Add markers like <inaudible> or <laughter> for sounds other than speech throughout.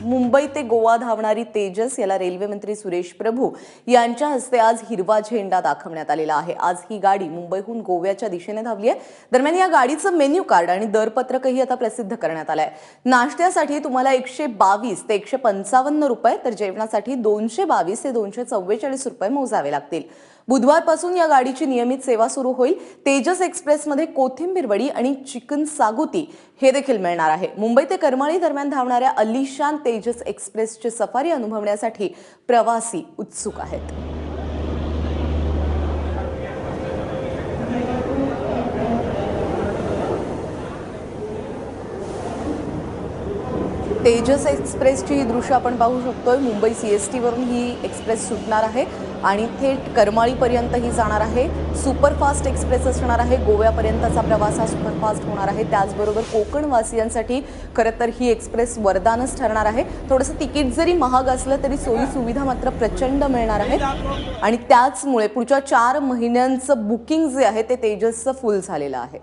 मुंबई ते गोवा धावणारी तेजस याला रेल्वे मंत्री सुरेश प्रभू यांच्या हस्ते आज हिरवा झेंडा दाखवण्यात आलेला आहे. आज ही गाडी मुंबईहून गोव्याच्या दिशेने धावली आहे. दरम्यान या गाडीचं मेन्यू कार्ड आणि दरपत्रकही आता प्रसिद्ध करण्यात आलं आहे नाश्त्यासाठी तुम्हाला एकशे बावीस ते एकशे पंचावन्न रुपये तर जेवणासाठी दोनशे बावीस ते दोनशे चव्वेचाळीस रुपये मोजावे लागतील. बुधवारपासून या गाडीची नियमित सेवा सुरू होईल. तेजस एक्सप्रेसमध्ये कोथिंबीर वडी आणि चिकन सागुती हे देखील मिळणार आहे. मुंबई ते करमाळी दरम्यान धावणाऱ्या अलिशान तेजस एक्सप्रेसची सफारी अनुभवण्यासाठी प्रवासी उत्सुक आहेत. तेजस एक्सप्रेसची ही दृश्य आपण पाहू शकतोय. मुंबई सी एस टीवरून ही एक्सप्रेस सुटणार आहे. आणि थेट करमाळीपर्यंत ही जाणार आहे. सुपरफास्ट एक्सप्रेस असणार आहे. गोव्यापर्यंतचा प्रवास हा सुपरफास्ट होणार आहे. त्याचबरोबर कोकणवासियांसाठी खरं तर ही एक्सप्रेस वरदानच ठरणार आहे. थोडंसं तिकीट जरी महाग असलं तरी सोयी सुविधा मात्र प्रचंड मिळणार आहेत. आणि त्याचमुळे पुढच्या चार महिन्यांचं बुकिंग जे आहे ते तेजसचं फुल झालेलं आहे.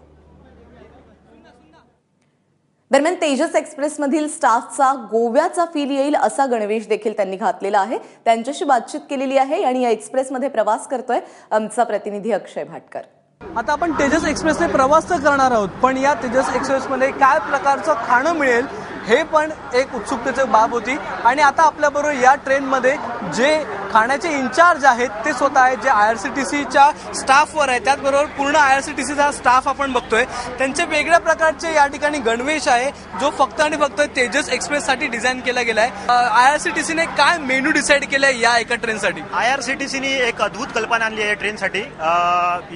दरम्यान तेजस एक्सप्रेसमधील स्टाफचा गोव्याचा फील येईल असा गणवेश देखील त्यांनी घातलेला आहे. त्यांच्याशी बातचीत केलेली आहे आणि या एक्सप्रेसमध्ये प्रवास करतोय आमचा प्रतिनिधी अक्षय भाटकर. आता आपण तेजस एक्सप्रेसने प्रवास तर करणार आहोत पण या तेजस एक्सप्रेसमध्ये काय प्रकारचं खाणं मिळेल हे पण एक उत्सुकतेची बाब होती. आणि आता आपल्याबरोबर या ट्रेनमध्ये जे खाण्याचे इन्चार्ज आहेत ते स्वतः आहेत जे आय आर सी टी सीच्या स्टाफवर आहे त्याचबरोबर पूर्ण आय आर सी टी सीचा स्टाफ आपण बघतोय. त्यांचे वेगळ्या प्रकारचे या ठिकाणी गणवेश आहे जो फक्त आणि फक्त तेजस एक्सप्रेससाठी डिझाईन केला गेला आहे आय आर सी टी सीने काय मेन्यू डिसाईड केलाय या एका ट्रेनसाठी आय आर सी टी सीने एक अद्भुत कल्पना आणली आहे ट्रेनसाठी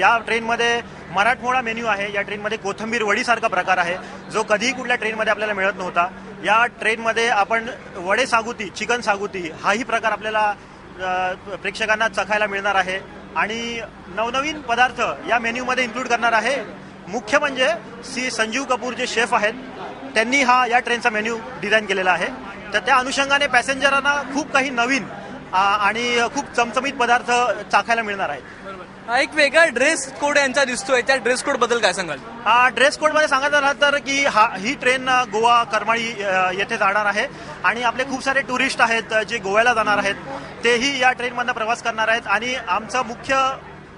या ट्रेनमध्ये मराठमोळा मेन्यू आहे या ट्रेनमध्ये कोथंबीर वडीसारखा प्रकार आहे जो कधीही कुठल्या ट्रेनमध्ये आपल्याला मिळत नव्हता. या ट्रेनमध्ये आपण वडे सागुती चिकन सागुती हाही प्रकार आपल्याला प्रेक्षकांना चखायला मिळणार आहे. आणि नवनवीन पदार्थ या मेन्यूमध्ये इन्क्लूड करणार आहे. मुख्य म्हणजे सी संजीव कपूर जे शेफ आहेत त्यांनी हा या ट्रेनचा मेन्यू डिझाईन केलेला आहे. तर त्या अनुषंगाने पॅसेंजरांना खूप काही नवीन आणि खूप चमचमीत पदार्थ चाखायला मिळणार आहेत. हा एक वेगळा ड्रेस कोड यांचा दिसतोय. त्या ड्रेस कोडबद्दल काय सांगाल? हा ड्रेस कोडमध्ये सांगायचं झालं तर की हा ही ट्रेन गोवा करमाळी येथे जाणार आहे. आणि आपले खूप सारे टुरिस्ट आहेत जे गोव्याला जाणार आहेत. तेही या ट्रेनमधनं प्रवास करणार आहेत. आणि आमचं मुख्य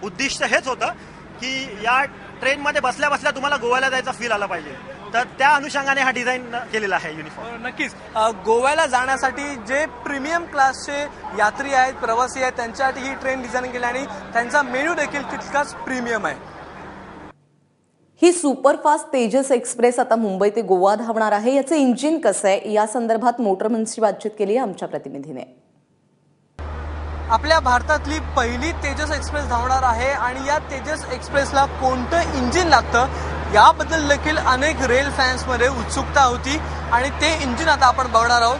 उद्दिष्ट हेच होतं की या ट्रेनमध्ये बसल्या बसल्या तुम्हाला गोव्याला जायचा फील आला पाहिजे. तर त्या अनुषंगाने हा डिझाईन केलेला आहे युनिफॉर्म नक्कीच. अ, गोव्याला जाण्यासाठी जे प्रीमियम क्लासचे यात्री आहेत प्रवासी आहेत त्यांच्यासाठी ही ट्रेन डिझाईन केली आणि त्यांचा मेन्यू देखील तितकाच प्रीमियम आहे. ही सुपरफास्ट तेजस एक्सप्रेस आता मुंबई ते गोवा धावणार आहे. याचं इंजिन कसं आहे? या संदर्भात मोटरमन्सची बातचीत केली आहे आमच्या प्रतिनिधीने. आपल्या भारतातली पहिली तेजस एक्सप्रेस धावणार आहे आणि या तेजस एक्सप्रेसला कोणतं इंजिन लागतं? याबद्दल देखील अनेक रेल फॅन्समध्ये उत्सुकता होती आणि ते इंजिन आता आपण बघणार आहोत.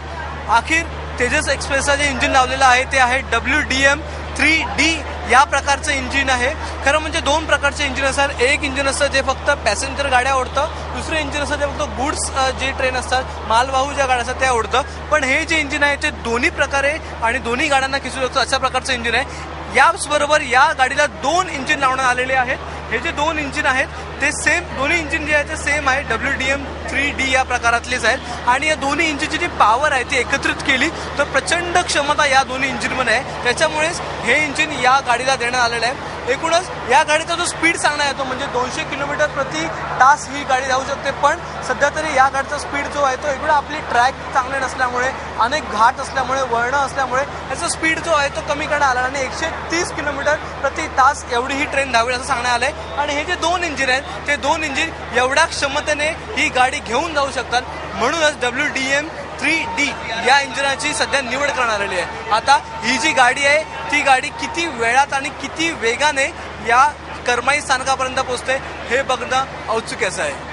अखेर तेजस एक्सप्रेसचं जे इंजिन लावलेलं आहे ते आहे W D M three D या प्रकारचं इंजिन आहे. खरं म्हणजे दोन प्रकारचे इंजिन असतात एक इंजिन असतं जे फक्त पॅसेंजर गाड्या ओढतं. दुसरं इंजिन असतं जे फक्त गुड्स जे ट्रेन असतात मालवाहू ज्या गाड्या असतात त्या ओढतं. पण हे जे इंजिन आहे ते दोन्ही प्रकारे आणि दोन्ही गाड्यांना खिचू शकतं. अशा प्रकारचं इंजिन आहे. याचबरोबर या गाडीला दोन इंजिन लावण्यात आलेले आहेत. हे जे दोन इंजिन आहेत ते सेम दोन्ही इंजिन जे आहे ते सेम आहे. W D M three D या प्रकारातलेच आहेत. आणि या दोन्ही इंजिनची जी पॉवर आहे ती एकत्रित केली तर प्रचंड क्षमता या दोन्ही इंजिनमध्ये आहे. त्याच्यामुळेच हे इंजिन या गाडीला देण्यात आलेलं आहे. एकूणच या गाडीचा जो स्पीड सांगण्यात येतो म्हणजे दोनशे किलोमीटर प्रति तास ही गाडी जाऊ शकते. पण सध्या तरी या गाडीचा स्पीड जो आहे तो एकूण आपली ट्रॅक चांगले नसल्यामुळे अनेक घाट असल्यामुळे वळणं असल्यामुळे याचा स्पीड जो आहे तो कमी करण्यात आला. आणि एकशे तीस किलोमीटर प्रति तास एवढी ही ट्रेन धावेल असं सांगण्यात आहे आणि हे जे दोन इंजिन आहेत ते दोन इंजिन एवढ्या क्षमतेने ही गाडी घेऊन जाऊ शकतात. म्हणूनच W D M three D या इंजिनाची सध्या निवड करण्यात आली आहे. आता ही जी गाडी आहे ती गाडी किती वेळात आणि किती वेगाने या करमाई स्थानकापर्यंत पोहोचते हे बघणं औत्सुक्याचं आहे.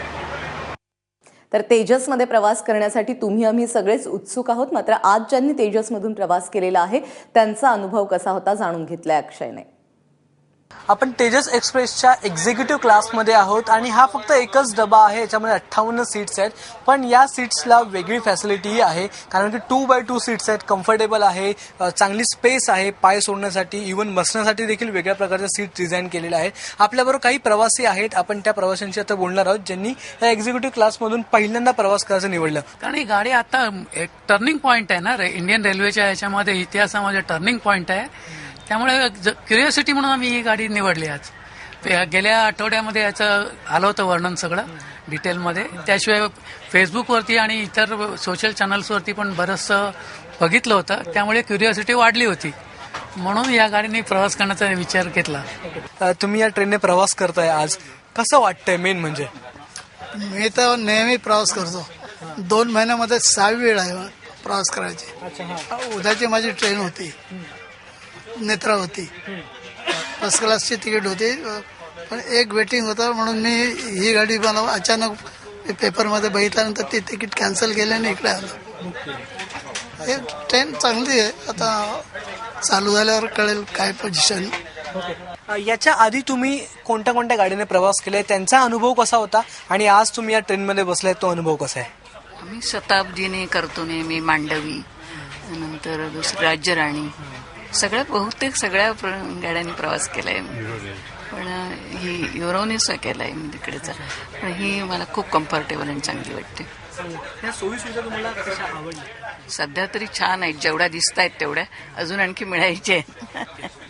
तर तेजसमध्ये प्रवास करण्यासाठी तुम्ही आम्ही सगळेच उत्सुक आहोत मात्र आज ज्यांनी तेजसमधून प्रवास केलेला आहे त्यांचा अनुभव कसा होता जाणून घेतलाय अक्षयने. आपण तेजस एक्सप्रेसच्या एक्झिक्युटिव्ह क्लासमध्ये आहोत आणि हा फक्त एकच डबा आहे याच्यामध्ये अठ्ठावन्न सीट्स आहेत. पण या सीट्सला वेगळी फॅसिलिटीही आहे कारण की टू बाय टू सीट्स आहेत कम्फर्टेबल आहे चांगली स्पेस आहे पाय सोडण्यासाठी इवन बसण्यासाठी देखील वेगळ्या प्रकारच्या सीट डिझाईन केलेल्या आहेत. आपल्याबरोबर काही प्रवासी आहेत आपण त्या प्रवाशांशी आता बोलणार आहोत ज्यांनी या एक्झिक्युटिव्ह क्लासमधून पहिल्यांदा प्रवास करायचं निवडलं. कारण ही गाडी आता एक टर्निंग पॉईंट आहे ना रे- इंडियन रेल्वेच्या याच्यामध्ये इतिहासामध्ये टर्निंग पॉईंट आहे. त्यामुळे क्युरिओसिटी म्हणून आम्ही ही गाडी निवडली आज. गेल्या आठवड्यामध्ये याचं आलं होतं वर्णन सगळं डिटेलमध्ये त्याशिवाय फेसबुकवरती आणि इतर सोशल चॅनल्सवरती पण बरंचसं बघितलं होतं. त्यामुळे क्युरिओसिटी वाढली होती. म्हणून या गाडीने प्रवास करण्याचा विचार घेतला. तुम्ही या ट्रेनने प्रवास करताय आज. कसं वाटतंय मेन म्हणजे? मी तर नेहमी प्रवास करतो. दोन महिन्यामध्ये सहावी वेळ आहे प्रवास करायची. उद्याची माझी ट्रेन होती. नेत्रावती फर्स्ट क्लासची तिकीट होती. पण एक वेटिंग होतं म्हणून मी ही गाडी मला अचानक मी पेपरमध्ये बघितल्यानंतर ती तिकीट कॅन्सल केल्याने इकडे आलो. हे ट्रेन चांगली आहे. आता चालू झाल्यावर कळेल काय पोझिशन याच्या आधी तुम्ही कोणत्या कोणत्या गाडीने प्रवास केलाय त्यांचा अनुभव कसा होता? आणि आज तुम्ही या ट्रेनमध्ये बसलाय तो अनुभव कसा आहे? आम्ही शताब्दीने करतो नेहमी मांडवी. नंतर दुसरी राज्यराणी. सगळ्या बहुतेक सगळ्या प्र- गाड्यांनी प्रवास केलाय. पण ही युरोनीच केलाय मी तिकडेचा. पण ही मला खूप कम्फर्टेबल आणि चांगली वाटते. सध्या तरी छान आहेत. जेवढ्या दिसत आहेत तेवढ्या. अजून आणखी मिळायचे <laughs>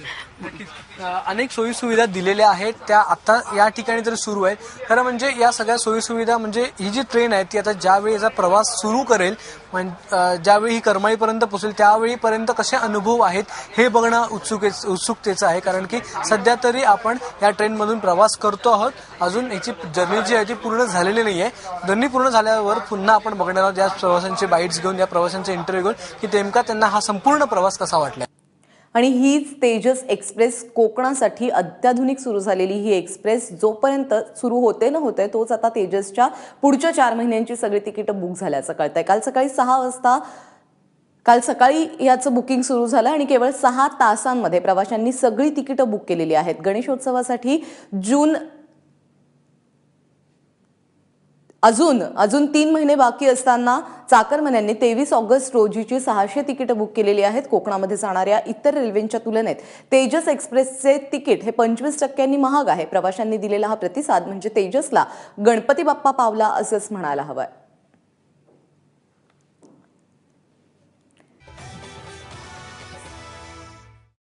अनेक सोयी सुविधा दिलेल्या आहेत. त्या आता या ठिकाणी तरी सुरू आहेत. खरं म्हणजे या सगळ्या सोयीसुविधा म्हणजे ही जी ट्रेन आहे ती आता ज्यावेळी याचा प्रवास सुरू करेल ज्यावेळी ही करमाळीपर्यंत पोहोचेल त्यावेळीपर्यंत कसे अनुभव आहेत हे बघणं उत्सुके उत्सुकतेचं आहे. कारण की सध्या तरी आपण या ट्रेनमधून प्रवास करतो आहोत. अजून याची जर्नी जी आहे ती पूर्ण झालेली नाही आहे जर्नी पूर्ण झाल्यावर पुन्हा आपण बघणार आहोत या प्रवाशांचे बाईट्स घेऊन या प्रवाशांचे इंटरव्ह्यू घेऊन की नेमका त्यांना हा संपूर्ण प्रवास कसा वाटला आणि हीच तेजस एक्सप्रेस कोकणासाठी अत्याधुनिक सुरू झालेली ही एक्सप्रेस. जोपर्यंत सुरू होते न होते तोच आता तेजसच्या पुढच्या चार महिन्यांची सगळी तिकीटं बुक झाल्याचं कळतंय. काल सकाळी सहा वाजता काल सकाळी याचं बुकिंग सुरू झालं आणि केवळ सहा तासांमध्ये प्रवाशांनी सगळी तिकीटं बुक केलेली आहेत. गणेशोत्सवासाठी जून अजून अजून तीन महिने बाकी असताना चाकरमान्यांनी तेवीस ऑगस्ट रोजीची सहाशे तिकीटं बुक केलेली आहेत. कोकणामध्ये जाणाऱ्या इतर रेल्वेंच्या तुलनेत तेजस एक्सप्रेसचे तिकीट हे पंचवीस टक्क्यांनी महाग आहे. प्रवाशांनी दिलेला हा प्रतिसाद म्हणजे तेजसला गणपती बाप्पा पावला असंच म्हणायला हवंय.